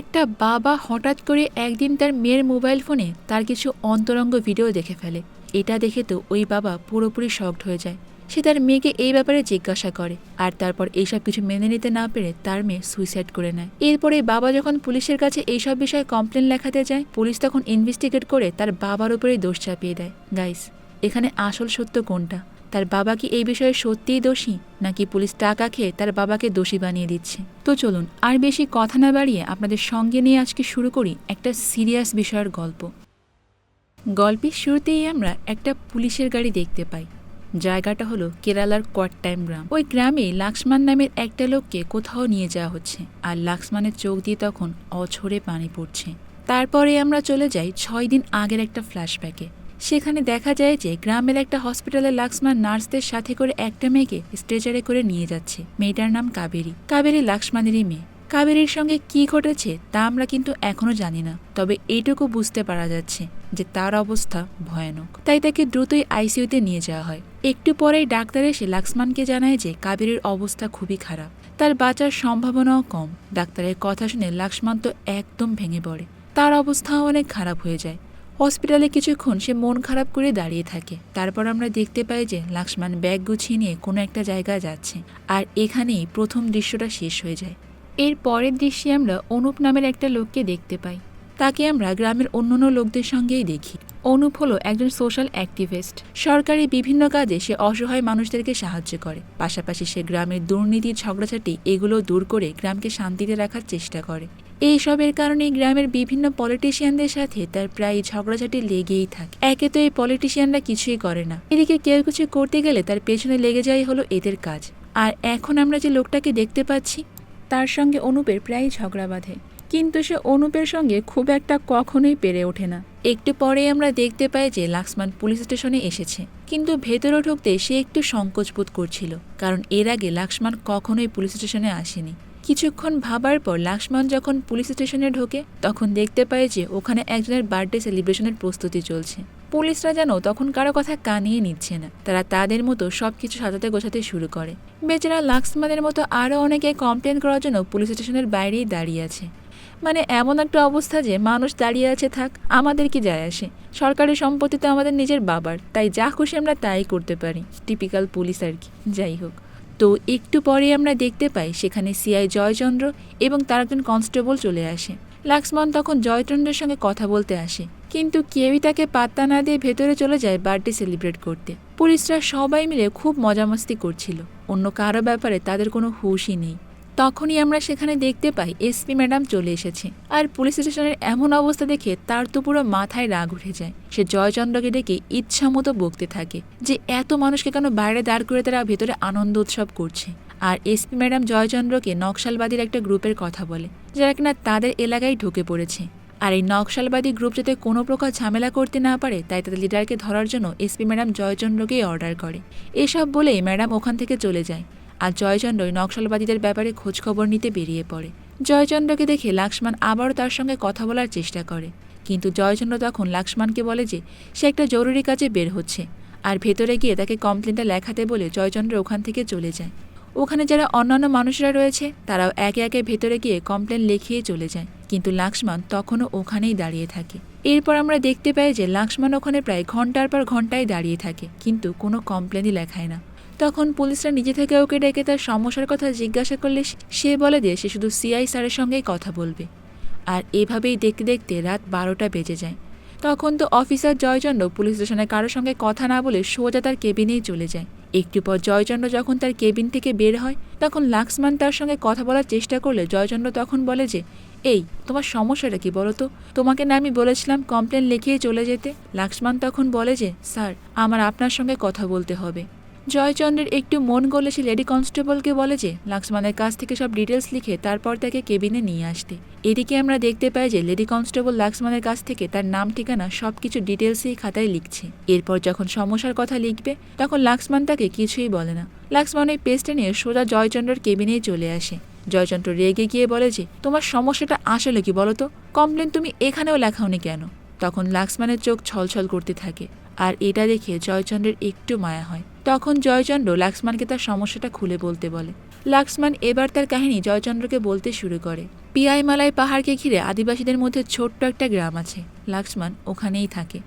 একটা বাবা হঠাৎ করে একদিন তার মেয়ের মোবাইল ফোনে তার কিছু অন্তরঙ্গ ভিডিও দেখে ফেলে। এটা দেখে তো ওই বাবা পুরোপুরি শকড হয়ে যায়। সে তার মেয়েকে এই ব্যাপারে জিজ্ঞাসা করে আর তারপর এইসব কিছু মেনে নিতে না পেরে তার মেয়ে সুইসাইড করে নেয়। এরপরে বাবা যখন পুলিশের কাছে এইসব বিষয়ে কমপ্লেন লেখাতে যায়, পুলিশ তখন ইনভেস্টিগেট করে তার বাবার উপরেই দোষ চাপিয়ে দেয়। গাইস এখানে আসল সত্য কোনটা? তার বাবা কি এই বিষয়ে সত্যিই দোষী, নাকি পুলিশ টাকা খেয়ে তার বাবাকে দোষী বানিয়ে দিচ্ছে? তো চলুন, আর বেশি কথা না বাড়িয়ে আপনাদের সঙ্গে নিয়ে আজকে শুরু করি একটা সিরিয়াস বিষয়ের গল্প। গল্পের শুরুতেই আমরা একটা পুলিশের গাড়ি দেখতে পাই। জায়গাটা হলো কেরালার কোয়াট্টাইম গ্রাম। ওই গ্রামে লাক্সমান নামের একটা লোককে কোথাও নিয়ে যাওয়া হচ্ছে, আর লাক্সমানের চোখ দিয়ে তখন অছরে পানি পড়ছে। তারপরে আমরা চলে যাই ছয় দিন আগের একটা ফ্ল্যাশব্যাকে। সেখানে দেখা যায় যে গ্রামের একটা হসপিটালে লাক্সমান নার্সদের সাথে করে একটা মেয়েকে স্ট্রেচারে করে নিয়ে যাচ্ছে। মেয়েটার নাম কাবেরী। কাবেরী লাক্সমানেরই মেয়ে। কাবেরীর সঙ্গে কি ঘটেছে তা আমরা কিন্তু এখনও জানি না, তবে এইটুকু বুঝতে পারা যাচ্ছে যে তার অবস্থা ভয়ানক। তাই তাকে দ্রুতই আইসিইউতে নিয়ে যাওয়া হয়। একটু পরেই ডাক্তার এসে লাক্সমানকে জানায় যে কাবেরীর অবস্থা খুবই খারাপ। তার বাঁচার সম্ভাবনাও কম। ডাক্তারের কথা শুনে লাক্সমান তো একদম ভেঙে পড়ে। তার অবস্থাও অনেক খারাপ হয়ে যায়। হসপিটালে কিছুক্ষণ সে মন খারাপ করে দাঁড়িয়ে থাকে। তারপর আমরা দেখতে পাই যে লাক্সমান ব্যাগ গুছিয়ে নিয়ে কোনো একটা জায়গায় যাচ্ছে আর এখানেই প্রথম দৃশ্যটা শেষ হয়ে যায়। এর পরের দৃশ্যে আমরা অনুপ নামের একটা লোককে দেখতে পাই। তাকে আমরা গ্রামের অন্যান্য লোকদের সঙ্গেই দেখি। অনুপ হলো একজন সোশ্যাল অ্যাক্টিভিস্ট। সরকারি বিভিন্ন কাজে সে অসহায় মানুষদেরকে সাহায্য করে। পাশাপাশি সে গ্রামের দুর্নীতি ঝগড়াঝাটি এগুলো দূর করে গ্রামকে শান্তিতে রাখার চেষ্টা করে। এইসবের কারণে গ্রামের বিভিন্ন পলিটিশিয়ানদের সাথে তার প্রায় ঝগড়াঝাটি লেগেই থাকে। একে তো এই পলিটিশিয়ানরা কিছুই করে না। এদিকে কেউ কিছু করতে গেলে তার পেছনে লেগে যায় হলো এদের কাজ। আর এখন আমরা যে লোকটাকে দেখতে পাচ্ছি, তার সঙ্গে অনুপের প্রায় ঝগড়া বাঁধে। কিন্তু সে অনুপের সঙ্গে খুব একটা কখনোই পেরে ওঠে না। একটু পরে আমরা দেখতে পাই যে লাক্সমান পুলিশ স্টেশনে এসেছে। কিন্তু ভেতরে ঢুকতে সে একটু সংকোচ বোধ করছিল। কারণ এর আগে লাক্সমান কখনোই পুলিশ স্টেশনে আসেনি। কিছুক্ষণ ভাবার পর লাক্সমান যখন পুলিশ স্টেশনে ঢোকে, তখন দেখতে পায় যে ওখানে একজনের বার্থডে সেলিব্রেশনের প্রস্তুতি চলছে। পুলিশরা যেন তখন কারও কথা কানিয়ে নিচ্ছে না। তারা তাদের মতো সবকিছু সাজাতে গোছাতে শুরু করে। বেচারা লাক্সমানের মতো আরও অনেকে কমপ্লেন করার জন্য পুলিশ স্টেশনের বাইরেই দাঁড়িয়ে আছে। মানে এমন একটা অবস্থা যে মানুষ দাঁড়িয়ে আছে থাক, আমাদের কি যায় আসে? সরকারি সম্পত্তি তো আমাদের নিজের বাবার, তাই যা খুশি আমরা তাই করতে পারি। টিপিক্যাল পুলিশ আর কি। যাই হোক। তো একটু পরে আমরা দেখতে পাই সেখানে সিআই জয়চন্দ্র এবং তার একজন কনস্টেবল চলে আসে। লাক্সমন তখন জয়চন্দ্রের সঙ্গে কথা বলতে আসে, কিন্তু কেউই তাকে পাত্তা না দিয়ে ভেতরে চলে যায় বার্থডে সেলিব্রেট করতে। পুলিশরা সবাই মিলে খুব মজামস্তি করছিল, অন্য কারও ব্যাপারে তাদের কোনো হুশই নেই। তখনই আমরা সেখানে দেখতে পাই এসপি ম্যাডাম চলে এসেছে। আর পুলিশ স্টেশনের এমন অবস্থা দেখে তার তো পুরো মাথায় রাগ উঠে যায়। সে জয়চন্দ্রকে ডেকে ইচ্ছা মতো বকতে থাকে যে এত মানুষকে কেন বাইরে দাঁড় করে তারা ভেতরে আনন্দ উৎসব করছে। আর এসপি ম্যাডাম জয়চন্দ্রকে নকশালবাদীর একটা গ্রুপের কথা বলে, যারা কিনা তাদের এলাকায় ঢুকে পড়েছে। আর এই নকশালবাদী গ্রুপ যাতে কোনো প্রকার ঝামেলা করতে না পারে, তাই তাদের লিডারকে ধরার জন্য এসপি ম্যাডাম জয়চন্দ্রকেই অর্ডার করে। এসব বলেই ম্যাডাম ওখান থেকে চলে যায়। আর জয়চন্দ্রই নকশালবাদীদের ব্যাপারে খোঁজখবর নিতে বেরিয়ে পড়ে। জয়চন্দ্রকে দেখে লাক্সমান আবারও তার সঙ্গে কথা বলার চেষ্টা করে। কিন্তু জয়চন্দ্র তখন লাক্সমানকে বলে যে, সে একটা জরুরি কাজে বের হচ্ছে আর ভেতরে গিয়ে তাকে কমপ্লেনটা লেখাতে বলে জয়চন্দ্র ওখান থেকে চলে যায়। ওখানে যারা অন্যান্য মানুষরা রয়েছে, তারাও একে একে ভেতরে গিয়ে কমপ্লেন লিখিয়ে চলে যায়। কিন্তু লাক্সমান তখনও ওখানেই দাঁড়িয়ে থাকে। এরপর আমরা দেখতে পাই যে লাক্সমান ওখানে প্রায় ঘণ্টার পর ঘন্টায় দাঁড়িয়ে থাকে, কিন্তু কোনো কমপ্লেনই লেখায় না। তখন পুলিশরা নিজে থেকে ওকে ডেকে তার সমস্যার কথা জিজ্ঞাসা করলে সে বলে যে সে শুধু সিআই স্যারের সঙ্গেই কথা বলবে। আর এভাবেই দেখতে দেখতে রাত বারোটা বেজে যায়। তখন তো অফিসার জয়চন্দ্র পুলিশ স্টেশনে কারোর সঙ্গে কথা না বলে সোজা তার কেবিনেই চলে যায়। একটু পর জয়চন্দ্র যখন তার কেবিন থেকে বের হয়, তখন লাক্সমান তার সঙ্গে কথা বলার চেষ্টা করলে জয়চন্দ্র তখন বলে যে, এই, তোমার সমস্যাটা কি বলো তো? তোমাকে না আমি বলেছিলাম কমপ্লেন লিখিয়ে চলে যেতে? লাক্সমান তখন বলে যে, স্যার, আমার আপনার সঙ্গে কথা বলতে হবে। জয়চন্দ্রের একটু মন গলে সে লেডি কনস্টেবলকে বলে যে, লাক্সমানের কাছ থেকে সব ডিটেলস লিখে তারপর তাকে কেবিনে নিয়ে আসতে। এদিকে আমরা দেখতে পাই যে, লেডি কনস্টেবল লাক্সমানের কাছ থেকে তার নাম, ঠিকানা সব কিছু ডিটেলসই খাতায় লিখছে। এরপর যখন সমস্যার কথা লিখবে, তখন লাক্সমান তাকে কিছুই বলে না। লাক্সমান ওই পেস্টে নিয়ে সোজা জয়চন্দ্রের কেবিনেই চলে আসে। জয়চন্দ্র রেগে গিয়ে বলে যে, তোমার সমস্যাটা আসলে কি বলো তো? কমপ্লেন তুমি এখানেও লেখাওনি কেন? তখন লাক্সমানের চোখ ছলছল করতে থাকে। আর এটা দেখে জয়চন্দ্রের একটু মায়া হয়। তখন জয়চন্দ্র লাক্সমানকে তার সমস্যাটা খুলে বলতে বলে। লাক্সমান এবার তার কাহিনী জয়চন্দ্রকে বলতে শুরু করে। পিয়াই মালাই পাহাড়কে ঘিরে আদিবাসীদের মধ্যে ছোট্ট একটা গ্রাম আছে। লাক্সমান ওখানেই থাকে।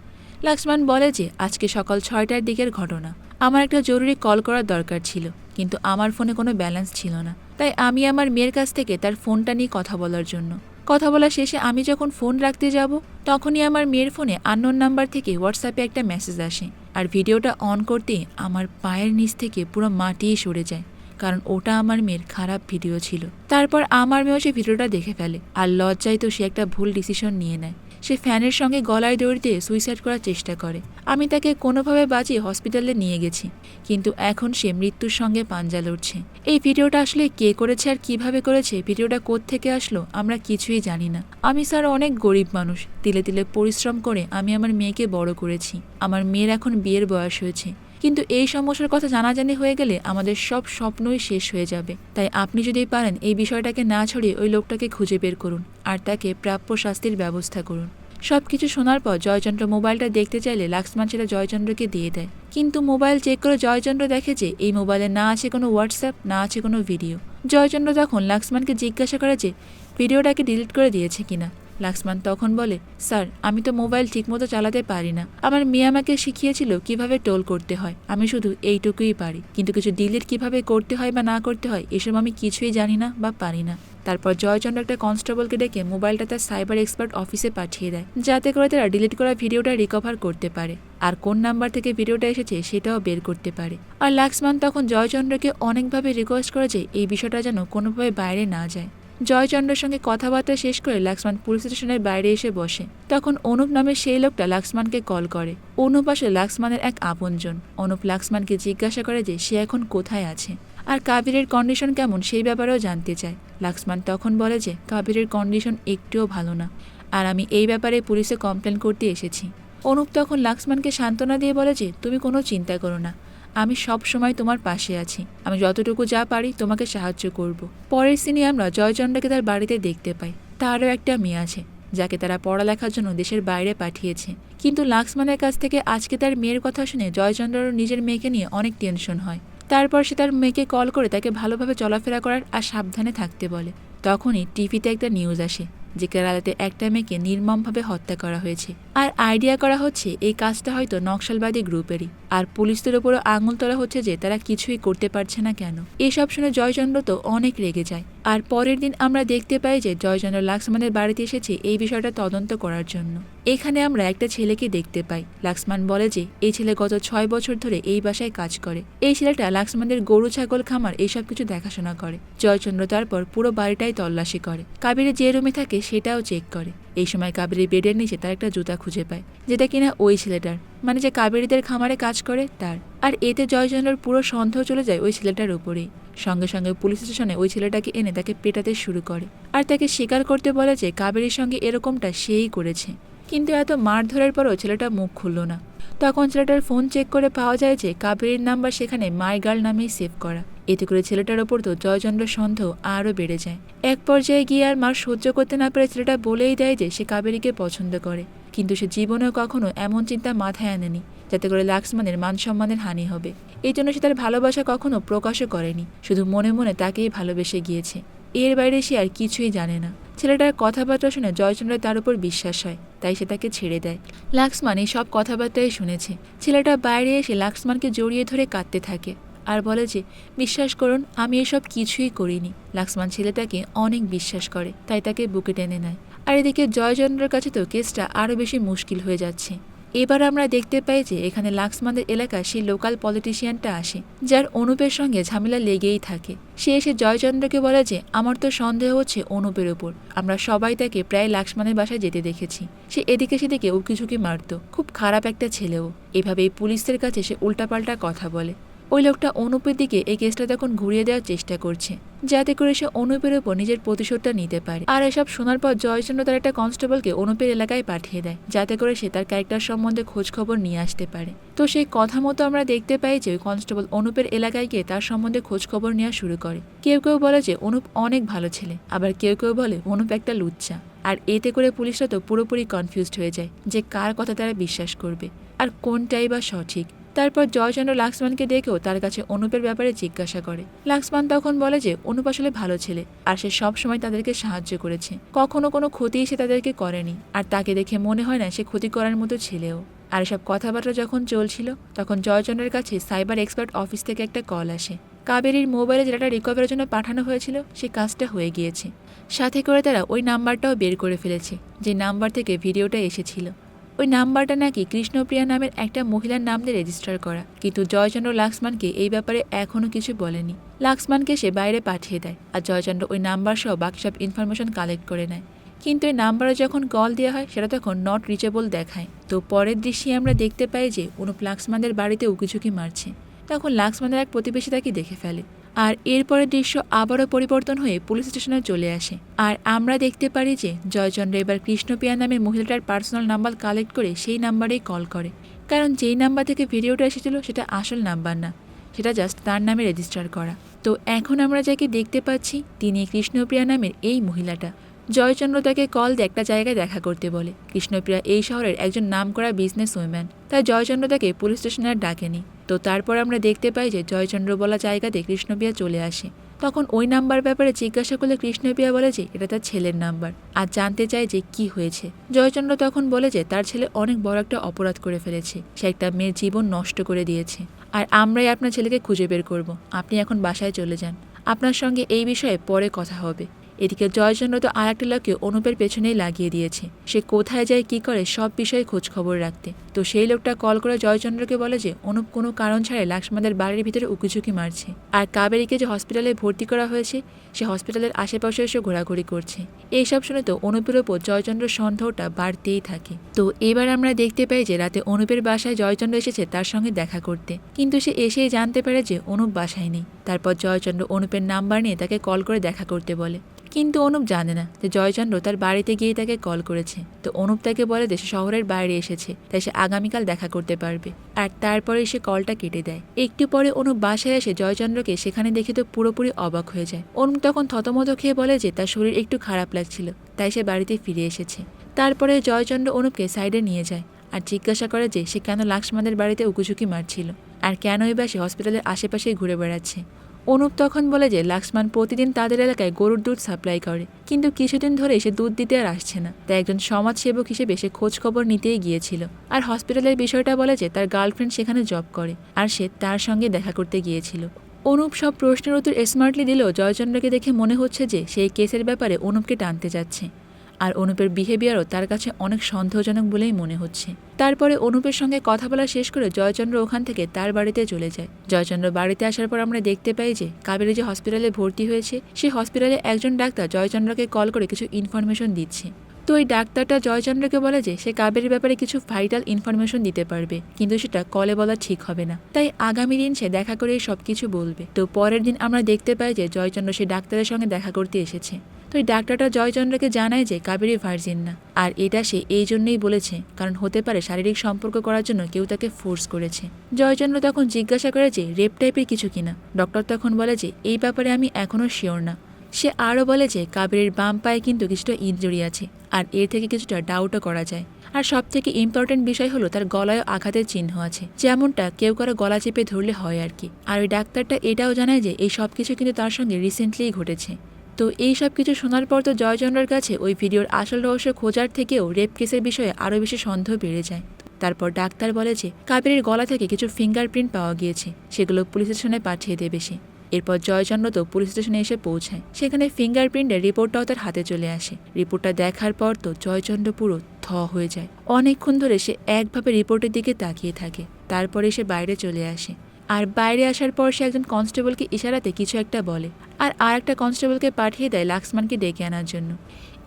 লাক্সমান বলে যে, আজকে সকাল ছয়টার দিকের ঘটনা। আমার একটা জরুরি কল করার দরকার ছিল, কিন্তু আমার ফোনে কোনো ব্যালেন্স ছিল না। তাই আমি আমার মেয়ের কাছ থেকে তার ফোনটা নিয়ে কথা বলার জন্য। কথা বলা শেষে আমি যখন ফোন রাখতে যাব, তখনই আমার মেয়ের ফোনে আননোন নাম্বার থেকে হোয়াটসঅ্যাপে একটা মেসেজ আসে। আর ভিডিওটা অন করতে আমার পায়ের নিচ থেকে পুরো মাটিই সরে যায়, কারণ ওটা আমার মেয়ের খারাপ ভিডিও ছিল। তারপর আমার মেয়েও সে ভিডিওটা দেখে ফেলে, আর লজ্জায় তো সে একটা ভুল ডিসিশন নিয়ে নেয়। সে ফ্যানের সঙ্গে গলায় দৌড় দিয়ে সুইসাইড করার চেষ্টা করে। আমি তাকে কোনোভাবে বাঁচিয়ে হসপিটালে নিয়ে গেছি, কিন্তু এখন সে মৃত্যুর সঙ্গে পাঞ্জা লড়ছে। এই ভিডিওটা আসলে কে করেছে আর কীভাবে করেছে, ভিডিওটা থেকে আসলো, আমরা কিছুই জানি না। আমি স্যার অনেক গরিব মানুষ, তিলে তিলে পরিশ্রম করে আমি আমার মেয়েকে বড় করেছি। আমার মেয়ের এখন বিয়ের বয়স হয়েছে। কিন্তু এই সমস্যার কথা জানাজানি হয়ে গেলে আমাদের সব স্বপ্নই শেষ হয়ে যাবে। তাই আপনি যদি পারেন, এই বিষয়টাকে না ছড়িয়ে ওই লোকটাকে খুঁজে বের করুন আর তাকে প্রাপ্য শাস্তির ব্যবস্থা করুন। সব কিছু শোনার পর জয়চন্দ্র মোবাইলটা দেখতে চাইলে লাক্সমান সেটা জয়চন্দ্রকে দিয়ে দেয়। কিন্তু মোবাইল চেক করে জয়চন্দ্র দেখে যে এই মোবাইলে না আছে কোনো হোয়াটসঅ্যাপ, না আছে কোনো ভিডিও। জয়চন্দ্র তখন লাক্সমানকে জিজ্ঞাসা করে যে, ভিডিওটাকে ডিলিট করে দিয়েছে কিনা? লাক্সমান তখন বলে, স্যার, আমি তো মোবাইল ঠিকমতো চালাতে পারি না। আমার মেয়ে আমাকে শিখিয়েছিল কীভাবে টোল করতে হয়। আমি শুধু এইটুকুই পারি। কিন্তু কিছু ডিলিট কীভাবে করতে হয় বা না করতে হয়, এসব আমি কিছুই জানি না বা পারি না। তারপর জয়চন্দ্র একটা কনস্টেবলকে ডেকে মোবাইলটা তার সাইবার এক্সপার্ট অফিসে পাঠিয়ে দেয়। যাতে করে তারা ডিলিট করা ভিডিওটা রিকভার করতে পারে। আর কোন নাম্বার থেকে ভিডিওটা এসেছে সেটাও বের করতে পারে। আর লাক্সমান তখন জয়চন্দ্রকে অনেকভাবে রিকোয়েস্ট করে যে এই বিষয়টা যেন কোনোভাবে বাইরে না যায়। জয়চন্দ্রের সঙ্গে কথাবার্তা শেষ করে লাক্সমান পুলিশ স্টেশনের বাইরে এসে বসে। তখন অনুপ নামের সেই লোকটা লাক্সমানকে কল করে। অনুপ আসলে লাক্সমানের এক আপনজন। অনুপ লাক্সমানকে জিজ্ঞাসা করে যে সে এখন কোথায় আছে আর কাবিরের কন্ডিশন কেমন সেই ব্যাপারেও জানতে চায়। লাক্সমান তখন বলে যে, কাবিরের কন্ডিশন একটুও ভালো না আর আমি এই ব্যাপারে পুলিশে কমপ্লেন করতে এসেছি। অনুপ তখন লাক্সমানকে সান্ত্বনা দিয়ে বলে যে, তুমি কোনো চিন্তা করো না। আমি সব সময় তোমার পাশে আছি। আমি যতটুকু যা পারি তোমাকে সাহায্য করব। পরের সিনে আমরা জয়চন্দ্রকে তার বাড়িতে দেখতে পাই। তারও একটা মেয়ে আছে, যাকে তারা পড়ালেখার জন্য দেশের বাইরে পাঠিয়েছে। কিন্তু লাক্সমানের কাছ থেকে আজকে তার মেয়ের কথা শুনে জয়চন্দ্রর নিজের মেয়েকে নিয়ে অনেক টেনশন হয়। তারপর সে তার মেয়েকে কল করে তাকে ভালোভাবে চলাফেরা করার আর সাবধানে থাকতে বলে। তখনই টিভিতে একটা নিউজ আসে। যে কেরালাতে একটা মেয়েকে নির্মমভাবে হত্যা করা হয়েছে। আর আইডিয়া করা হচ্ছে, এই কাজটা হয়তো নকশালবাদী গ্রুপেরই। আর পুলিশদের ওপরও আঙুল তোলা হচ্ছে যে তারা কিছুই করতে পারছে না কেন। এসব শুনে জয়চন্দ্র তো অনেক রেগে যায়। আর পরের দিন আমরা দেখতে পাই যে জয়চন্দ্র লাক্সমানের বাড়িতে এসেছে এই বিষয়টা তদন্ত করার জন্য। এখানে আমরা একটা ছেলেকে দেখতে পাই। লাক্সমান বলে যে, এই ছেলে গত ছয় বছর ধরে এই বাসায় কাজ করে। এই ছেলেটা লাক্সমানের গরু, ছাগল, খামার এইসব কিছু দেখাশোনা করে। জয়চন্দ্র তারপর পুরো বাড়িটাই তল্লাশি করে। কাবিরের যে রুমে থাকে সেটাও চেক করে। এই সময় কাবেরী বেডের নিচে তার একটা জুতা খুঁজে পায়, যেটা কিনা ওই ছেলেটার। মানে যে কাবেরীদের খামারে কাজ করে, তার। আর এতে জয়চন্দ্রর পুরো সন্দেহ চলে যায় ওই ছেলেটার উপরেই। সঙ্গে সঙ্গে পুলিশ স্টেশনে ওই ছেলেটাকে এনে তাকে পেটাতে শুরু করে। আর তাকে স্বীকার করতে বলে যে কাবেরীর সঙ্গে এরকমটা সেই করেছে। কিন্তু এত মারধরের পরও ছেলেটা মুখ খুলল না। তখন ছেলেটার ফোন চেক করে পাওয়া যায় যে কাবেরীর নাম্বার সেখানে মাই গার্ল নামেই সেভ করা। এতে করে ছেলেটার ওপর তো জয়চন্দ্র সন্দেহ আরও বেড়ে যায়। এক পর্যায়ে গিয়ে আর মার সহ্য করতে না পেরে ছেলেটা বলেই দেয় যে সে কাবেরীকে পছন্দ করে। কিন্তু সে জীবনেও কখনো এমন চিন্তা মাথায় আনেনি। যাতে করে লাক্সমানের মান সম্মানের হানি হবে। এই জন্য সে তার ভালোবাসা কখনো প্রকাশও করেনি, শুধু মনে মনে তাকেই ভালোবেসে গিয়েছে। এর বাইরে সে আর কিছুই জানে না। ছেলেটার কথাবার্তা শুনে জয়চন্দ্রের তার উপর বিশ্বাস হয়, তাই সে তাকে ছেড়ে দেয়। লাক্সমান এই সব কথাবার্তাই শুনেছে। ছেলেটা বাইরে এসে লাক্সমানকে জড়িয়ে ধরে কাঁদতে থাকে আর বলে যে, বিশ্বাস করুন, আমি এসব কিছুই করিনি। লাক্সমান ছেলেটাকে অনেক বিশ্বাস করে, তাই তাকে বুকে টেনে নেয়। আর এদিকে জয়চন্দ্রের কাছে তো কেসটা আরও বেশি মুশকিল হয়ে যাচ্ছে। এবার আমরা দেখতে পাই যে এখানে লাক্সমানদের এলাকায় সেই লোকাল পলিটিশিয়ানটা আসে, যার অনুপের সঙ্গে ঝামেলা লেগেই থাকে। সে এসে জয়চন্দ্রকে বলে যে, আমার তো সন্দেহ হচ্ছে অনুপের ওপর আমরা সবাই তাকে প্রায় লাক্সমানের বাসায় যেতে দেখেছি। সে এদিকে সেদিকে উকিঝুঁকি মারত। খুব খারাপ একটা ছেলেও। এভাবেই পুলিশদের কাছে সে উল্টাপাল্টা কথা বলে। ওই লোকটা অনুপের দিকে এই কেসটা তখন ঘুরিয়ে দেওয়ার চেষ্টা করছে, যাতে করে সে অনুপের ওপর নিজের প্রতিশোধটা নিতে পারে। আর এসব শোনার পর জয়চন্দ্র তার একটা কনস্টেবলকে অনুপের এলাকায় পাঠিয়ে দেয়, যাতে করে সে তার ক্যারেক্টার সম্বন্ধে খোঁজ খবর নিয়ে আসতে পারে। তো সেই কথা মতো আমরা দেখতে পাই যে ওই কনস্টেবল অনুপের এলাকায় গিয়ে তার সম্বন্ধে খোঁজ খবর নেওয়া শুরু করে। কেউ কেউ বলে যে অনুপ অনেক ভালো ছেলে, আবার কেউ কেউ বলে অনুপ একটা লুচ্চা। আর এতে করে পুলিশরা তো পুরোপুরি কনফিউজড হয়ে যায় যে কার কথা তারা বিশ্বাস করবে, আর কোনটাই বা সঠিক। তারপর জয়চন্দ্র লাক্সমানকে ডেকেও তার কাছে অনুপের ব্যাপারে জিজ্ঞাসা করে। লাক্সমান তখন বলে যে, অনুপ আসলে ভালো ছেলে, আর সে সবসময় তাদেরকে সাহায্য করেছে। কখনো কোনো ক্ষতি সে তাদেরকে করেনি, আর তাকে দেখে মনে হয় না সে ক্ষতি করার মতো ছেলেও। আর এসব কথাবার্তা যখন চলছিল, তখন জয়চন্দ্রের কাছে সাইবার এক্সপার্ট অফিস থেকে একটা কল আসে। কাবেরীর মোবাইলে যেটা রিকভারের জন্য পাঠানো হয়েছিল সেই কাজটা হয়ে গিয়েছে। সাথে করে তারা ওই নাম্বারটাও বের করে ফেলেছে, যে নাম্বার থেকে ভিডিওটা এসেছিল। ওই নাম্বারটা নাকি কৃষ্ণপ্রিয়া নামের একটা মহিলার নাম দিয়ে রেজিস্টার করা। কিন্তু জয়চন্দ্র লাক্সমানকে এই ব্যাপারে এখনও কিছু বলেনি। লাক্সমানকে সে বাইরে পাঠিয়ে দেয় আর জয়চন্দ্র ওই নাম্বার সহ বাকি সব ইনফরমেশন কালেক্ট করে নেয়। কিন্তু এই নাম্বারে যখন কল দেওয়া হয়, সেটা তখন নট রিচেবল দেখায়। তো পরের দৃশ্যে আমরা দেখতে পাই যে, অনুপ লাক্সমানদের বাড়িতে উকিঝুঁকি মারছে। তখন লাক্সমানের এক প্রতিবেশী তাকে দেখে ফেলে। আর এরপরের দৃশ্য আবারও পরিবর্তন হয়ে পুলিশ স্টেশনে চলে আসে। আর আমরা দেখতে পারি যে জয়চন্দ্র এবার কৃষ্ণপ্রিয়া নামে মহিলাটার পার্সোনাল নাম্বার কালেক্ট করে সেই নাম্বারেই কল করে। কারণ যেই নাম্বার থেকে ভিডিওটা এসেছিল সেটা আসল নাম্বার না, সেটা জাস্ট তার নামে রেজিস্টার করা। তো এখন আমরা যাকে দেখতে পাচ্ছি, তিনি কৃষ্ণপ্রিয়া নামের এই মহিলাটা। জয়চন্দ্র তাকে কল দিয়ে একটা জায়গায় দেখা করতে বলে। কৃষ্ণপ্রিয়া এই শহরের একজন নামকরা বিজনেস উইম্যান তাই জয়চন্দ্র তাকে পুলিশ স্টেশনে আর ডাকেনি। তো তারপর আমরা দেখতে পাই যে জয়চন্দ্র বলা জায়গাতে কৃষ্ণপ্রিয়া চলে আসে। তখন ওই নাম্বার ব্যাপারে জিজ্ঞাসা করলে কৃষ্ণপ্রিয়া বলে যে, এটা তার ছেলের নাম্বার। আর জানতে চায় যে কি হয়েছে। জয়চন্দ্র তখন বলে যে, তার ছেলে অনেক বড় একটা অপরাধ করে ফেলেছে। সে একটা মেয়ের জীবন নষ্ট করে দিয়েছে। আর আমরাই আপনার ছেলেকে খুঁজে বের করব। আপনি এখন বাসায় চলে যান। আপনার সঙ্গে এই বিষয়ে পরে কথা হবে। এদিকে জয়চন্দ্র তো আর একটা লোককে অনুপের পেছনেই লাগিয়ে দিয়েছে। সে কোথায় যায়, কি করে, সব বিষয়ে খোঁজ খবর রাখতে। তো সেই লোকটা কল করে জয়চন্দ্রকে বলে যে, অনুপ কোনো কারণ ছাড়াই লাক্সমাদের বাড়ির ভিতরে উকিঝুঁকি মারছে। আর কাবেরীকে যে হসপিটালে ভর্তি করা হয়েছে, সে হসপিটালের আশেপাশে এসে ঘোরাঘুরি করছে। এইসব শুনে তো অনুপের ওপর জয়চন্দ্রের সন্দেহটা বাড়তেই থাকে। তো এবার আমরা দেখতে পাই যে, রাতে অনুপের বাসায় জয়চন্দ্র এসেছে তার সঙ্গে দেখা করতে। কিন্তু সে এসেই জানতে পারে যে, অনুপ বাসায় নেই। তারপর জয়চন্দ্র অনুপের নাম্বার নিয়ে তাকে কল করে দেখা করতে বলে। কিন্তু অনুপ জানে না যে জয়চন্দ্র তার বাড়িতে গিয়ে তাকে কল করেছে। তো অনুপ তাকে বলে যে সে শহরের বাইরে এসেছে, তাই সে আগামীকাল দেখা করতে পারবে। আর তারপরে সে কলটা কেটে দেয়। একটু পরে অনুপ বাসায় এসে জয়চন্দ্রকে সেখানে দেখে তো পুরোপুরি অবাক হয়ে যায়। অনুপ তখন থতমত খেয়ে বলে যে তার শরীর একটু খারাপ লাগছিল, তাই সে বাড়িতে ফিরে এসেছে। তারপরে জয়চন্দ্র অনুপকে সাইডে নিয়ে যায় আর জিজ্ঞাসা করে যে সে কেন লাক্সমাদের বাড়িতে উকুঝুঁকি মারছিল? আর কেনই বা সে হসপিটালের আশেপাশেই ঘুরে বেড়াচ্ছে? অনুপ তখন বলে যে, লাক্সমান প্রতিদিন তাদের এলাকায় গরুর দুধ সাপ্লাই করে। কিন্তু কিছুদিন ধরে সে দুধ দিতে আর আসছে না। তাই একজন সমাজসেবক হিসেবে সে খোঁজ খবর নিতেই গিয়েছিল। আর হসপিটালের বিষয়টা বলে যে, তার গার্লফ্রেন্ড সেখানে জব করে। আর সে তার সঙ্গে দেখা করতে গিয়েছিল। অনুপ সব প্রশ্নের উত্তর স্মার্টলি দিলেও জয়চন্দ্রকে দেখে মনে হচ্ছে যে, সেই কেসের ব্যাপারে অনুপকে টানতে যাচ্ছে। আর অনুপের বিহেভিয়ারও তার কাছে অনেক সন্দেহজনক বলেই মনে হচ্ছে। তারপরে অনুপের সঙ্গে কথা বলা শেষ করে জয়চন্দ্র ওখান থেকে তার বাড়িতে চলে যায়। জয়চন্দ্র বাড়িতে আসার পর আমরা দেখতে পাই যে কাবেরী যে হসপিটালে ভর্তি হয়েছে, সেই হসপিটালে একজন ডাক্তার জয়চন্দ্রকে কল করে কিছু ইনফরমেশন দিচ্ছে। তো ওই ডাক্তারটা জয়চন্দ্রকে বলে যে সে কাবেরীর ব্যাপারে কিছু ভাইটাল ইনফরমেশন দিতে পারবে, কিন্তু সেটা কলে বলা ঠিক হবে না। তাই আগামী দিন সে দেখা করে সব কিছু বলবে। তো পরের দিন আমরা দেখতে পাই যে জয়চন্দ্র সেই ডাক্তারের সঙ্গে দেখা করতে এসেছে। তো এই ডাক্তারটা জয়চন্দ্রকে জানায় যে কাবেরী ভার্জিন না। আর এটা সে এই জন্যই বলেছে, কারণ হতে পারে শারীরিক সম্পর্ক করার জন্য কেউ তাকে ফোর্স করেছে। জয়চন্দ্র তখন জিজ্ঞাসা করে যে রেপ টাইপের কিছু কিনা। ডক্টর তখন বলে যে, এই ব্যাপারে আমি এখনও শিওর না। সে আরও বলে যে, কাবেরীর বাম পায়ে কিন্তু কিছুটা ইনজুরি আছে, আর এর থেকে কিছুটা ডাউটও করা যায়। আর সব থেকে ইম্পর্টেন্ট বিষয় হলো তার গলায় আঘাতের চিহ্ন আছে। যেমনটা কেউ কারও গলা চেপে ধরলে হয় আর কি। আর ওই ডাক্তারটা এটাও জানায় যে, এই সব কিছু কিন্তু তার সঙ্গে রিসেন্টলিই ঘটেছে। তো এই সব কিছু শোনার পর তো জয়চন্দ্রের কাছে ওই ভিডিওর আসল রহস্য খোঁজার থেকেও রেপ কেসের বিষয়ে আরও বেশি সন্দেহ বেড়ে যায়। তারপর ডাক্তার বলে যে, কাবেরীর গলা থেকে কিছু ফিঙ্গারপ্রিন্ট পাওয়া গিয়েছে, সেগুলো পুলিশ স্টেশনে পাঠিয়ে দেবে সে। এরপর জয়চন্দ্র তো পুলিশ স্টেশনে এসে পৌঁছায়। সেখানে ফিঙ্গারপ্রিন্টের রিপোর্টটাও তার হাতে চলে আসে। রিপোর্টটা দেখার পর তো জয়চন্দ্র পুরো থ হয়ে যায়। অনেকক্ষণ ধরে সে একভাবে রিপোর্টের দিকে তাকিয়ে থাকে। তারপরে সে বাইরে চলে আসে। আর বাইরে আসার পর সে একজন কনস্টেবলকে ইশারাতে কিছু একটা বলে আর আর একটা কনস্টেবলকে পাঠিয়ে দেয় লাক্সমানকে ডেকে আনার জন্য।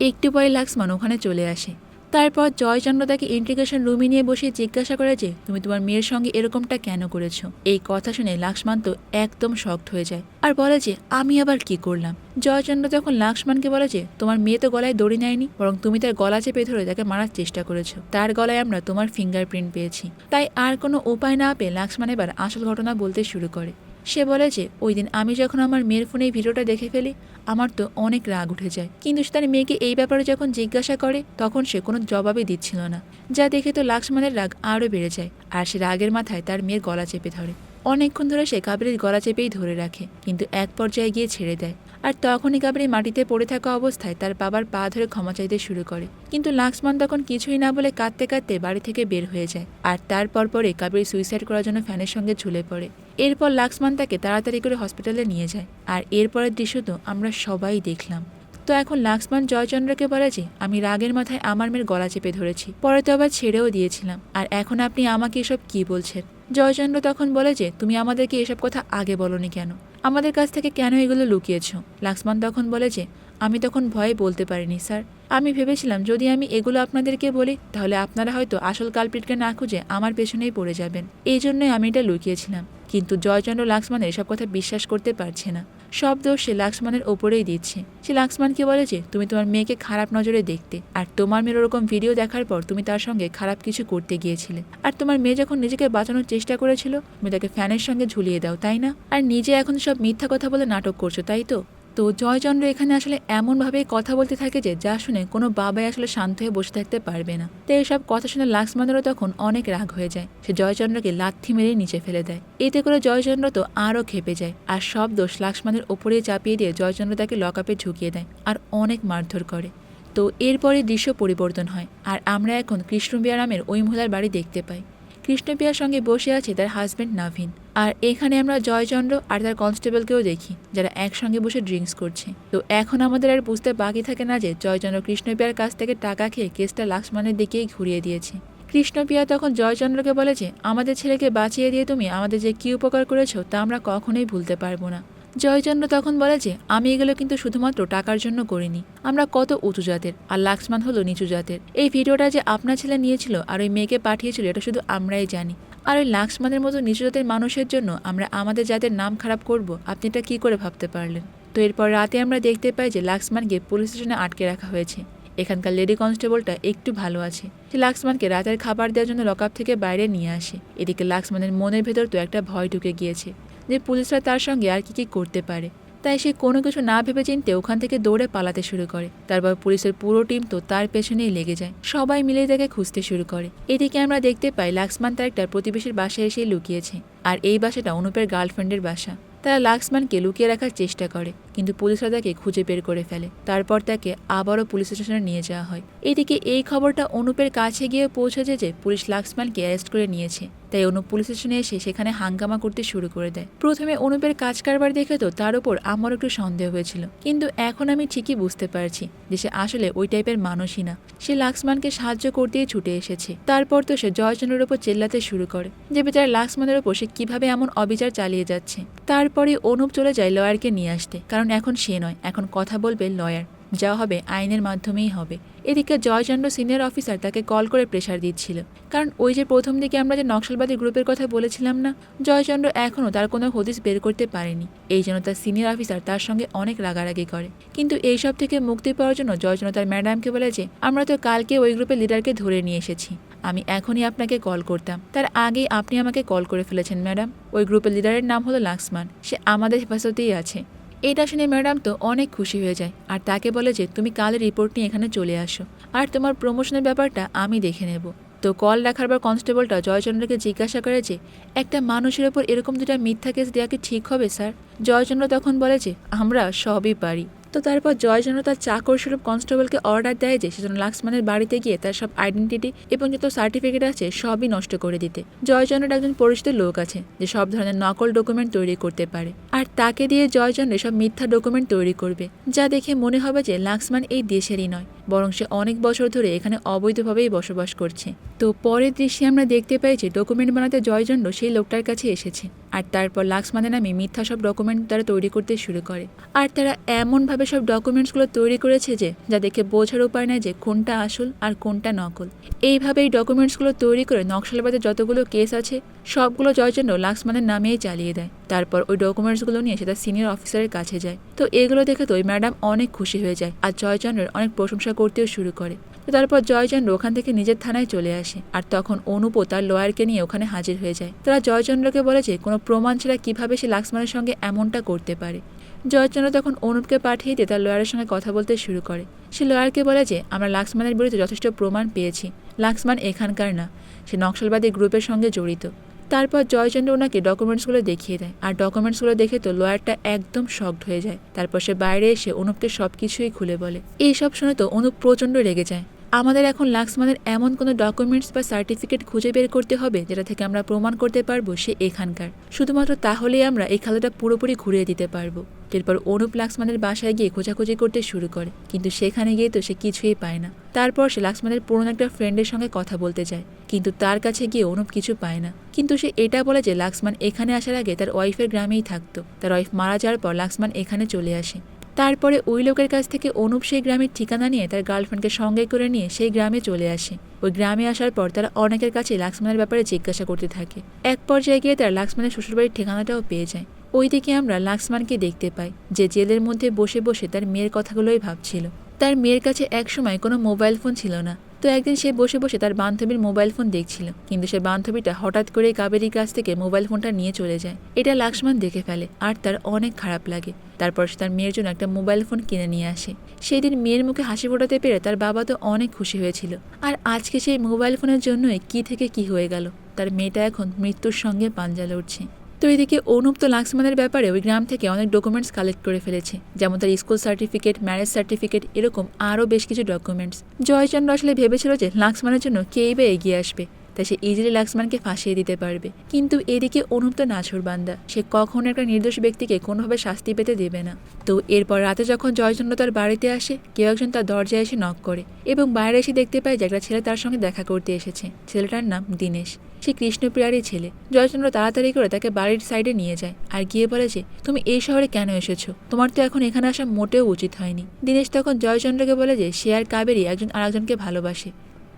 একটু পরে লাক্সমান ওখানে চলে আসে। তারপর জয়চন্দ্র তাকে ইন্টিগ্রেশন রুমে নিয়ে বসে জিজ্ঞাসা করে যে, তুমি তোমার মেয়ের সঙ্গে এরকমটা কেন করেছ? এই কথা শুনে লাক্সমান তো একদম শক্ত হয়ে যায় আর বলে যে, আমি আবার কি করলাম? জয়চন্দ্র তখন লাক্সমানকে বলে যে, তোমার মেয়ে তো গলায় দড়ি নেয়নি, বরং তুমি তার গলা চেপে ধরে তাকে মারার চেষ্টা করেছ। তার গলায় আমরা তোমার ফিঙ্গারপ্রিন্ট পেয়েছি। তাই আর কোনো উপায় না পেয়ে লাক্সমান এবার আসল ঘটনা বলতে শুরু করে। সে বলে যে ওই দিন আমি যখন আমার মেয়ের ফোনে এই ভিডিওটা দেখে ফেলি, আমার তো অনেক রাগ উঠে যায়। কিন্তু সে তার মেয়েকে এই ব্যাপারে যখন জিজ্ঞাসা করে, তখন সে কোনো জবাবই দিচ্ছিল না। যা দেখে তো লাক্সমানের রাগ আরও বেড়ে যায়, আর সে রাগের মাথায় তার মেয়ের গলা চেপে ধরে। অনেকক্ষণ ধরে সে কাবেরীর গলা চেপেই ধরে রাখে, কিন্তু এক পর্যায়ে গিয়ে ছেড়ে দেয়। আর তখনই কাবেরী মাটিতে পড়ে থাকা অবস্থায় তার বাবার পা ধরে ক্ষমা চাইতে শুরু করে। কিন্তু লাক্সমান তখন কিছুই না বলে কাঁদতে কাঁদতে বাড়ি থেকে বের হয়ে যায় আর তারপর পরে কাবেরী সুইসাইড করার জন্য ফ্যানের সঙ্গে ঝুলে পড়ে। এরপর লাক্সমান তাকে তাড়াতাড়ি করে হসপিটালে নিয়ে যায় আর এরপরের দৃশ্য তো আমরা সবাই দেখলাম। তো এখন লাক্সমান জয়চন্দ্রকে বলে যে, আমি রাগের মাথায় আমার মেয়ের গলা চেপে ধরেছি। পরে তো আবার ছেড়েও দিয়েছিলাম। আর এখন আপনি আমাকে এসব কি বলছেন? জয়চন্দ্র তখন বলে যে, তুমি আমাদেরকে এসব কথা আগে বলনি কেন? আমাদের কাছ থেকে কেন এগুলো লুকিয়েছ? লাক্সমান তখন বলে যে, আমি তখন ভয়ে বলতে পারিনি, স্যার। আমি ভেবেছিলাম, যদি আমি এগুলো আপনাদেরকে বলি, তাহলে আপনারা হয়তো আসল কালপিটকে না খুঁজে আমার পেছনেই পড়ে যাবেন। এই জন্যই আমি এটা লুকিয়েছিলাম। কিন্তু জয়চন্দ্র লাক্সমান এসব কথা বিশ্বাস করতে পারছে না। সব দোষ সে লাক্সমানের ওপরেই দিচ্ছে। সে লাক্সমানকে বলে যে, তুমি তোমার মেয়েকে খারাপ নজরে দেখতে। আর তোমার মেয়ের ওরকম ভিডিও দেখার পর তুমি তার সঙ্গে খারাপ কিছু করতে গিয়েছিলে। আর তোমার মেয়ে যখন নিজেকে বাঁচানোর চেষ্টা করেছিল, তুমি তাকে ফ্যানের সঙ্গে ঝুলিয়ে দাও, তাই না? আর নিজে এখন সব মিথ্যা কথা বলে নাটক করছ, তাই তো? তো জয়চন্দ্র এখানে আসলে এমনভাবে কথা বলতে থাকে যে যা শুনে কোনো বাবাই আসলে শান্ত হয়ে বসে থাকতে পারবে না। তো এইসব কথা শুনে লাক্সমানেরও তখন অনেক রাগ হয়ে যায়। সে জয়চন্দ্রকে লাথি মেরে নিচে ফেলে দেয়। এতে করে জয়চন্দ্র তো আরও খেপে যায় আর সব দোষ লাক্সমানের ওপরেই চাপিয়ে দিয়ে জয়চন্দ্র তাকে লকআপে ঝুঁকিয়ে দেয় আর অনেক মারধর করে। তো এরপরে দৃশ্য পরিবর্তন হয় আর আমরা এখন কৃষ্ণবিয়া নামের ওই মহিলার বাড়ি দেখতে পাই। কৃষ্ণপিয়ার সঙ্গে বসে আছে তার হাজব্যান্ড নাভিন। আর এখানে আমরা জয়চন্দ্র আর তার কনস্টেবলকেও দেখি, যারা একসঙ্গে বসে ড্রিঙ্কস করছে। তো এখন আমাদের আর বুঝতে বাকি থাকে না যে জয়চন্দ্র কৃষ্ণপিয়ার কাছ থেকে টাকা খেয়ে কেসটা লাক্সমানের দিকেই ঘুরিয়ে দিয়েছে। কৃষ্ণপ্রিয়া তখন জয়চন্দ্রকে বলে যে আমাদের ছেলেকে বাঁচিয়ে দিয়ে তুমি আমাদের যে কী উপকার করেছ তা আমরা কখনোই ভুলতে পারব না। জয়চন্দ্র তখন বলে যে, আমি এগুলো কিন্তু শুধুমাত্র টাকার জন্য করিনি। আমরা কত উঁচু জাতের আর লাক্সমান হলো নিচু জাতের। এই ভিডিওটা যে আপনার ছেলে নিয়েছিল আর ওই মেয়েকে পাঠিয়েছিল, এটা শুধু আমরাই জানি। আর ওই লাক্সমানের মতো নিচু জাতের মানুষের জন্য আমরা আমাদের জাতের নাম খারাপ করব, আপনি এটা কী করে ভাবতে পারলেন? তো এরপর রাতে আমরা দেখতে পাই যে লাক্সমানকে পুলিশ স্টেশনে আটকে রাখা হয়েছে। এখানকার লেডি কনস্টেবলটা একটু ভালো আছে। সে লাক্সমানকে রাতের খাবার দেওয়ার জন্য লকআপ থেকে বাইরে নিয়ে আসে। এদিকে লাক্সমানের মনের ভেতর তো একটা ভয় ঢুকে গিয়েছে। যে পুলিশরা তার সঙ্গে আর কী কী করতে পারে। তাই সে কোনো কিছু না ভেবে চিনতে ওখান থেকে দৌড়ে পালাতে শুরু করে। তারপর পুলিশের পুরো টিম তো তার পেছনেই লেগে যায়। সবাই মিলে তাকে খুঁজতে শুরু করে। এদিকে আমরা দেখতে পাই লাক্সমান তার একটা প্রতিবেশীর বাসায় এসে লুকিয়েছে। আর এই বাসাটা অনুপের গার্লফ্রেন্ডের বাসা। তারা লাক্সমানকে লুকিয়ে রাখার চেষ্টা করে। কিন্তু পুলিশরা তাকে খুঁজে বের করে ফেলে। তারপর তাকে আবারও পুলিশ স্টেশনে নিয়ে যাওয়া হয়। এদিকে এই খবরটা অনুপের কাছে গিয়ে পৌঁছেছে যে পুলিশ লাক্সমানকে অ্যারেস্ট করে নিয়েছে। তাই অনুপ পুলিশ স্টেশনে এসে সেখানে হাঙ্গামা করতে শুরু করে দেয়। প্রথমে অনুপের কাজ কারবার দেখে তো তার উপর আমার একটু সন্দেহ হয়েছিল। কিন্তু এখন আমি ঠিকই বুঝতে পারছি যে সে আসলে ওই টাইপের মানুষই না। সে লাক্সমানকে সাহায্য করতেই ছুটে এসেছে। তারপর তো সে জয়চন্দ্রের ওপর চেল্লাতে শুরু করে যে বেচারা লাক্সমানের ওপর সে কীভাবে এমন অবিচার চালিয়ে যাচ্ছে। তারপরে অনুপ চলে যায় লয়ারকে নিয়ে আসতে। কারণ এখন সে নয়। এখন কথা বলবে লয়ার। যা হবে আইনের মাধ্যমেই হবে। এদিকে জয়চন্দ্র সিনিয়র অফিসার তাকে কল করে প্রেশার দিচ্ছিল। কারণ ওই যে প্রথম দিকে আমরা যে নকশালবাদী গ্রুপের কথা বলেছিলাম না, জয়চন্দ্র এখনও তার কোনো হদিস বের করতে পারেনি। এই জন্য তার সিনিয়র অফিসার তার সঙ্গে অনেক রাগারাগি করে। কিন্তু এইসব থেকে মুক্তি পাওয়ার জন্য জয়চন্দ্র তার ম্যাডামকে বলে যে, আমরা তো কালকে ওই গ্রুপের লিডারকে ধরে নিয়ে এসেছি। আমি এখনই আপনাকে কল করতাম। তার আগেই আপনি আমাকে কল করে ফেলেছেন, ম্যাডাম। ওই গ্রুপের লিডারের নাম হলো লাক্সমান। সে আমাদের হেফাজতেই আছে। এটা শুনে ম্যাডাম তো অনেক খুশি হয়ে যায়, আর তাকে বলে যে, তুমি কাল রিপোর্ট নিয়ে এখানে চলে আসো, আর তোমার প্রমোশনের ব্যাপারটা আমি দেখে নেব। তো কল রাখার পর কনস্টেবলটা জয়চন্দ্রকে জিজ্ঞাসা করে যে, একটা মানুষের ওপর এরকম দুটা মিথ্যা কেস দেওয়া কি ঠিক হবে, স্যার? জয়চন্দ্র তখন বলে যে, আমরা সবই পারি। তো তারপর জয়চন্দ্র তার চাকর স্বরূপ কনস্টেবলকে অর্ডার দেয় যে, সেজন্য লাক্সমানের বাড়িতে গিয়ে তার সব আইডেন্টিটি এবং যত সার্টিফিকেট আছে সবই নষ্ট করে দিতে। জয়চন্দ্রের একজন পরিচিত লোক আছে, যে সব ধরনের নকল ডকুমেন্ট তৈরি করতে পারে। আর তাকে দিয়ে জয়চন্দ্র সব মিথ্যা ডকুমেন্ট তৈরি করবে, যা দেখে মনে হবে যে লাক্সমান এই দেশেরই নয়, বরং সে অনেক বছর ধরে এখানে অবৈধভাবেই বসবাস করছে। তো পরের দৃশ্যে আমরা দেখতে পাই যে ডকুমেন্ট বানাতে জয়চন্দ্র সেই লোকটার কাছে এসেছে। আর তারপর লাক্সমানের নামে মিথ্যা সব ডকুমেন্ট তারা তৈরি করতে শুরু করে। আর তারা এমনভাবে সব ডকুমেন্টসগুলো তৈরি করেছে যে, যা দেখে বোঝার উপায় নাই যে কোনটা আসল আর কোনটা নকল। এইভাবে এই ডকুমেন্টসগুলো তৈরি করে নকশালবাদের যতগুলো কেস আছে, সবগুলো জয়চন্দ্র লাক্সমানের নামেই চালিয়ে দেয়। তারপর ওই ডকুমেন্টসগুলো নিয়ে সেটা সিনিয়র অফিসারের কাছে যায়। তো এগুলো দেখে তো ওই ম্যাডাম অনেক খুশি হয়ে যায় আর জয়চন্দ্রের অনেক প্রশংসা করতেও শুরু করে। তো তারপর জয়চন্দ্র ওখান থেকে নিজের থানায় চলে আসে। আর তখন অনুপও তার লয়ারকে নিয়ে ওখানে হাজির হয়ে যায়। তারা জয়চন্দ্রকে বলে যে, কোনো প্রমাণ ছাড়া কীভাবে সে লাক্সমানের সঙ্গে এমনটা করতে পারে? জয়চন্দ্র তখন অনুপকে পাঠিয়ে দিয়ে তার লয়ারের সঙ্গে কথা বলতে শুরু করে। সে লয়ারকে বলে যে, আমরা লাক্সমানের বিরুদ্ধে যথেষ্ট প্রমাণ পেয়েছি। লাক্সমান এখানকার না। সে নকশালবাদী গ্রুপের সঙ্গে জড়িত। তারপর জয়চন্দ্র ওনাকে ডকুমেন্টসগুলো দেখিয়ে দেয়। আর ডকুমেন্টসগুলো দেখে তো লয়ারটা একদম শকড হয়ে যায়। তারপর সে বাইরে এসে অনুপকে সব কিছুই খুলে বলে। এইসব শুনে তো অনুপ প্রচণ্ড রেগে যায়। আমাদের এখন লাক্সমানের এমন কোনো ডকুমেন্টস বা সার্টিফিকেট খুঁজে বের করতে হবে যেটা থেকে আমরা প্রমাণ করতে পারব সে এখানকার। শুধুমাত্র তাহলেই আমরা এই খেলাটা পুরোপুরি ঘুরিয়ে দিতে পারব। এরপর অনুপ লাক্সমানের বাসায় গিয়ে খোঁজাখুঁজি করতে শুরু করে, কিন্তু সেখানে গিয়ে তো সে কিছুই পায় না। তারপর সে লাক্সমানের পুরনো একটা ফ্রেন্ডের সঙ্গে কথা বলতে যায়, কিন্তু তার কাছে গিয়ে অনুপ কিছু পায় না। কিন্তু সে এটা বলে যে লাক্সমান এখানে আসার আগে তার ওয়াইফের গ্রামেই থাকতো। তার ওয়াইফ মারা যাওয়ার পর লাক্সমান এখানে চলে আসে। তারপরে ওই লোকের কাছ থেকে অনুপ সেই গ্রামের ঠিকানা নিয়ে তার গার্লফ্রেন্ডকে সঙ্গে করে নিয়ে সেই গ্রামে চলে আসে। ওই গ্রামে আসার পর তারা অনেকের কাছে লাক্সমানের ব্যাপারে জিজ্ঞাসা করতে থাকে। এক পর্যায়ে গিয়ে তারা লাক্সমানের শ্বশুরবাড়ির ঠিকানাটাও পেয়ে যায়। ওইদিকে আমরা লাক্সমানকে দেখতে পাই, যে জেলের মধ্যে বসে বসে তার মেয়ের কথাগুলোই ভাবছিল। তার মেয়ের কাছে একসময় কোনো মোবাইল ফোন ছিল না। তো একদিন সে বসে বসে তার বান্ধবীর মোবাইল ফোন দেখছিল। কিন্তু সে বান্ধবীটা হঠাৎ করে কাবেরীর কাছ থেকে মোবাইল ফোনটা নিয়ে চলে যায়। এটা লাক্সমান দেখে ফেলে, আর তার অনেক খারাপ লাগে। তারপর সে তার মেয়ের জন্য একটা মোবাইল ফোন কিনে নিয়ে আসে। সেই দিন মেয়ের মুখে হাসি ফোটাতে পেরে তার বাবা তো অনেক খুশি হয়েছিল। আর আজকে সেই মোবাইল ফোনের জন্যই কি থেকে কি হয়ে গেল? তার মেয়েটা এখন মৃত্যুর সঙ্গে পাঞ্জা লড়ছে। তো এদিকে অনুপ্ত লাক্সমানের ব্যাপারে ওই গ্রাম থেকে অনেক ডকুমেন্টস কালেক্ট করে ফেলেছে, যেমন তার স্কুল সার্টিফিকেট ম্যারেজ সার্টিফিকেট এরকম আরও বেশ কিছু ডকুমেন্টস জয়চন্দ্র আসলে ভেবেছিল যে লাক্সমানের জন্য কেই বা এগিয়ে আসবে। তাই সে ইজিলি লাক্সমানকে ফাঁসিয়ে দিতে পারবে। কিন্তু এদিকে অনুপ তো নাছর বান্দা। সে কখনো একটা নির্দোষ ব্যক্তিকে কোনোভাবে শাস্তি পেতে দেবে না। তো এরপর রাতে যখন জয়চন্দ্র তার বাড়িতে আসে, কেউ একজন তার দরজায় এসে নক করে এবং বাইরে এসে দেখতে পায় যে একটা ছেলে তার সঙ্গে দেখা করতে এসেছে। ছেলেটার নাম দীনেশ। সে কৃষ্ণপ্রিয়ারই ছেলে। জয়চন্দ্র তাড়াতাড়ি করে তাকে বাড়ির সাইডে নিয়ে যায় আর গিয়ে বলে যে, তুমি এই শহরে কেন এসেছ? তোমার তো এখন এখানে আসা মোটেও উচিত হয়নি। দীনেশ তখন জয়চন্দ্রকে বলে যে, সে আর কাবেরই একজন আরেকজনকে ভালোবাসে।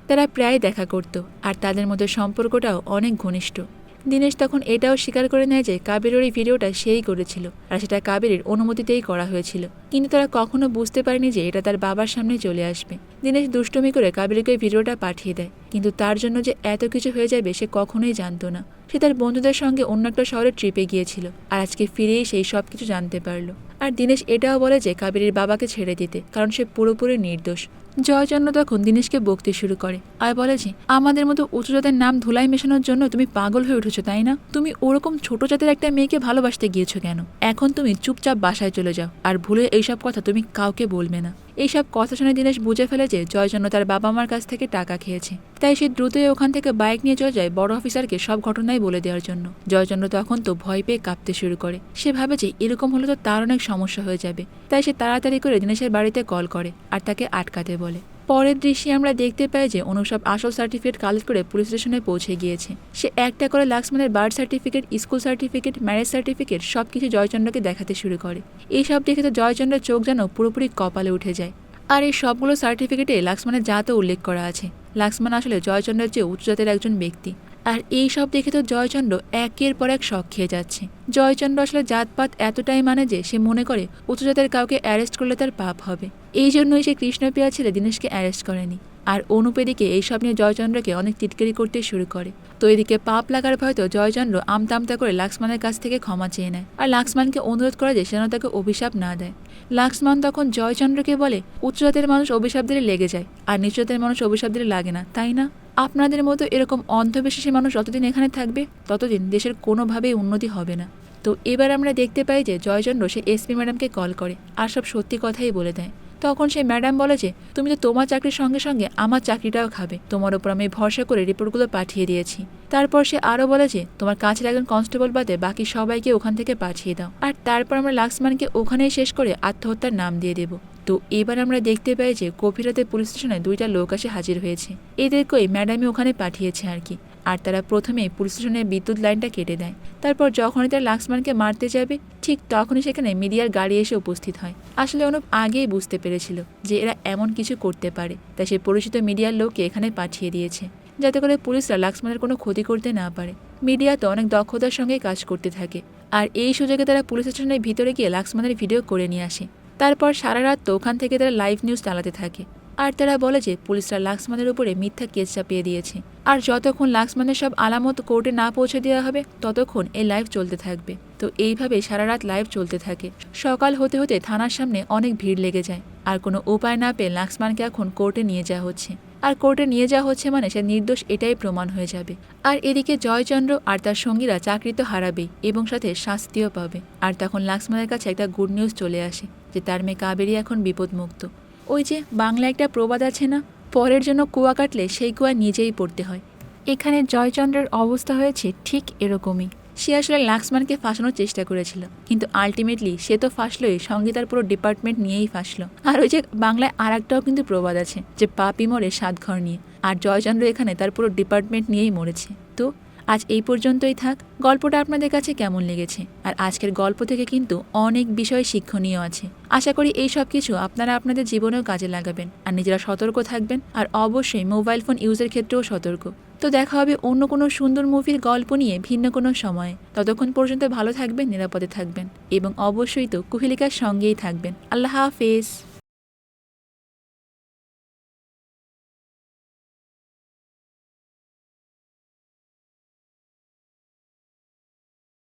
তারা প্রায় দেখা করত, আর তাদের মধ্যে সম্পর্কটাও অনেক ঘনিষ্ঠ। দীনেশ তখন এটাও স্বীকার করে নেয় যে কাবেরের এই ভিডিওটা সেই করেছিল, আর সেটা কাবেরের অনুমতিতেই করা হয়েছিল। কিন্তু তারা কখনো বুঝতে পারেনি যে এটা তার বাবার সামনে চলে আসবে। দীনেশ দুষ্টমি করে কাবেরকে ভিডিওটা পাঠিয়ে দেয়, কিন্তু তার জন্য যে এত কিছু হয়ে যাবে সে কখনোই জানতো না। সে তার বন্ধুদের সঙ্গে অন্য একটা শহরে ট্রিপে গিয়েছিল, আর আজকে ফিরেই সেই সব কিছু জানতে পারল। আর দীনেশ এটাও বলে যে কাবেরীর বাবাকে ছেড়ে দিতে, কারণ সে পুরোপুরি নির্দোষ। জয়চন্দ্র তখন দীনেশকে বকতে শুরু করে। আর বলে যে, আমাদের মতো উঁচু জাতের নাম ধুলাই মেশানোর জন্য তুমি পাগল হয়ে উঠেছো, তাই না? তুমি ওরকম ছোট জাতের একটা মেয়েকে ভালোবাসতে গিয়েছো কেন? এখন তুমি চুপচাপ বাসায় চলে যাও। আর ভুলে এইসব কথা তুমি কাউকে বলবে না। এইসব কথা শুনে দীনেশ বুঝে ফেলে যে জয়চন্দ্র তার বাবা মার কাছ থেকে টাকা খেয়েছে। তাই সে দ্রুতই ওখান থেকে বাইক নিয়ে চলে যায় বড় অফিসারকে সব ঘটনাই বলে দেওয়ার জন্য। জয়চন্দ্র তখন তো ভয় পেয়ে কাঁপতে শুরু করে। সে ভাবে যে এরকম হলে তো তার অনেক সমস্যা হয়ে যাবে। তাই সে তাড়াতাড়ি করে দিনেশের বাড়িতে কল করে আর তাকে আটকাতে বলে। পরের দৃশ্যে আমরা দেখতে পাই যে অনুসব আসল সার্টিফিকেট কালেক্ট করে পুলিশ স্টেশনে পৌঁছে গিয়েছে। সে একটা করে লাক্সমানের birth certificate school certificate marriage certificate সব কিছু জয়চন্দ্রকে দেখাতে শুরু করে। এইসব দেখে তো জয়চন্দ্রের চোখ যেন পুরোপুরি কপালে উঠে যায়। আর এই সবগুলো সার্টিফিকেটে লাক্সমানের জাতও উল্লেখ করা আছে। লাক্সমান আসলে জয়চন্দ্রের চেয়ে উচ্চ জাতের একজন ব্যক্তি। আর এই সব দেখে তো জয়চন্দ্র একের পর এক শখ খেয়ে যাচ্ছে। জয়চন্দ্র আসলে জাতপাত এতটাই মানে যে সে মনে করে উচ্চ জাতের কাউকে অ্যারেস্ট করলে তার পাপ হবে। এই জন্যই সে কৃষ্ণপ্রিয়া ছেলে দীনেশকে অ্যারেস্ট করেনি। আর অনুপেদিকে এইসব নিয়ে জয়চন্দ্রকে অনেক টিটকারি করতে শুরু করে। তো এদিকে পাপ লাগার ভয়তো জয়চন্দ্র আমতামতা করে লাক্সমানের কাছ থেকে ক্ষমা চেয়ে নেয়। আর লাক্সমানকে অনুরোধ করে যে যেন তাকে অভিশাপ না দেয়। লাক্সমান তখন জয়চন্দ্রকে বলে, উচ্চজাতের মানুষ অভিশাপ দিলে লেগে যায়, আর নিচজাতের মানুষ অভিশাপ দিলে লাগে না, তাই না? আপনাদের মতো এরকম অন্ধবিশ্বাসী মানুষ যতদিন এখানে থাকবে, ততদিন দেশের কোনোভাবেই উন্নতি হবে না। তো এবার আমরা দেখতে পাই যে জয়চন্দ্র সে এসপি ম্যাডামকে কল করে আর সব সত্যি কথাই বলে দেয়। তখন সে ম্যাডাম বলে যে, তুমি তো তোমার চাকরির সঙ্গে সঙ্গে আমার চাকরিটাও খাবে। তোমার ওপর আমি ভরসা করে রিপোর্টগুলো পাঠিয়ে দিয়েছি। তারপর সে আরও বলে যে, তোমার কাছের একজন কনস্টেবল বাদে বাকি সবাইকে ওখান থেকে পাঠিয়ে দাও। আর তারপর আমরা লাক্সমানকে ওখানেই শেষ করে আত্মহত্যার নাম দিয়ে দেব। তো এবার আমরা দেখতে পাই যে গভীরাতে পুলিশ স্টেশনে দুইটা লোক আসে হাজির হয়েছে। এদেরকেই ম্যাডামই ওখানে পাঠিয়েছে আর কি। আর তারা প্রথমে পুলিশ স্টেশনের বিদ্যুৎ লাইনটা কেটে দেয়। তারপর যখনই তারা লাক্সমানকে মারতে যাবে, ঠিক তখনই সেখানে মিডিয়ার গাড়ি এসে উপস্থিত হয়। আসলে অনুপ আগেই বুঝতে পেরেছিল যে এরা এমন কিছু করতে পারে, তাই সে পরিচিত মিডিয়ার লোককে এখানে পাঠিয়ে দিয়েছে। যাতে করে পুলিশরা লাক্সমানের কোনো ক্ষতি করতে না পারে। মিডিয়া তো অনেক দক্ষতার সঙ্গে কাজ করতে থাকে। আর এই সুযোগে তারা পুলিশ স্টেশনের ভিতরে গিয়ে লাক্সমানের ভিডিও করে নিয়ে আসে। তারপর সারা রাত তো ওখান থেকে তারা লাইভ নিউজ চালাতে থাকে। আর তারা বলে যে, পুলিশরা লাক্সমানের উপরে মিথ্যা কেস চাপিয়ে দিয়েছে। আর যতক্ষণ লাক্সমানের সব আলামত কোর্টে না পৌঁছে দেওয়া হবে, ততক্ষণ এই লাইভ চলতে থাকবে। তো এইভাবে সারা রাত লাইভ চলতে থাকে। সকাল হতে হতে থানার সামনে অনেক ভিড় লেগে যায়। আর কোনো উপায় না পেয়ে লাক্সমানকে এখন কোর্টে নিয়ে যাওয়া হচ্ছে। আর কোর্টে নিয়ে যাওয়া হচ্ছে মানে সে নির্দোষ এটাই প্রমাণ হয়ে যাবে। আর এদিকে জয়চন্দ্র আর তার সঙ্গীরা চাকরি তো হারাবে এবং সাথে শাস্তিও পাবে। আর তখন লাক্সমানের কাছে একটা গুড নিউজ চলে আসে যে তার মেয়ে কাবেরী এখন বিপদমুক্ত। ওই যে বাংলা একটা প্রবাদ আছে না? পরের জন্য কুয়া কাটলে সেই কুয়া নিজেই পড়তে হয়। এখানে জয়চন্দ্রের অবস্থা হয়েছে ঠিক এরকমই। সে আসলে লাক্সমানকে ফাঁসানোর চেষ্টা করেছিল। কিন্তু আলটিমেটলি সে তো ফাঁসলোই, সঙ্গে তার পুরো ডিপার্টমেন্ট নিয়েই ফাঁসলো। আর ওই যে বাংলায় আর একটাও কিন্তু প্রবাদ আছে, যে পাপি মরে সাত ঘর নিয়ে, আর জয়চন্দ্র এখানে তার পুরো ডিপার্টমেন্ট নিয়েই মরেছে। তো আজ এই পর্যন্তই থাক, গল্পটা আপনাদের কাছে কেমন লেগেছে? আর আজকের গল্প থেকে কিন্তু অনেক বিষয় শিক্ষণীয় আছে। আশা করি এই সব কিছু আপনারা আপনাদের জীবনেও কাজে লাগাবেন। আর নিজেরা সতর্ক থাকবেন, আর অবশ্যই মোবাইল ফোন ইউজের ক্ষেত্রেও সতর্ক। তো দেখা হবে অন্য কোনো সুন্দর মুভির গল্প নিয়ে ভিন্ন কোনো সময়ে। ততক্ষণ পর্যন্ত ভালো থাকবেন, নিরাপদে থাকবেন এবং অবশ্যই তো কুহেলিকার সঙ্গেই থাকবেন। আল্লাহ হাফেজ।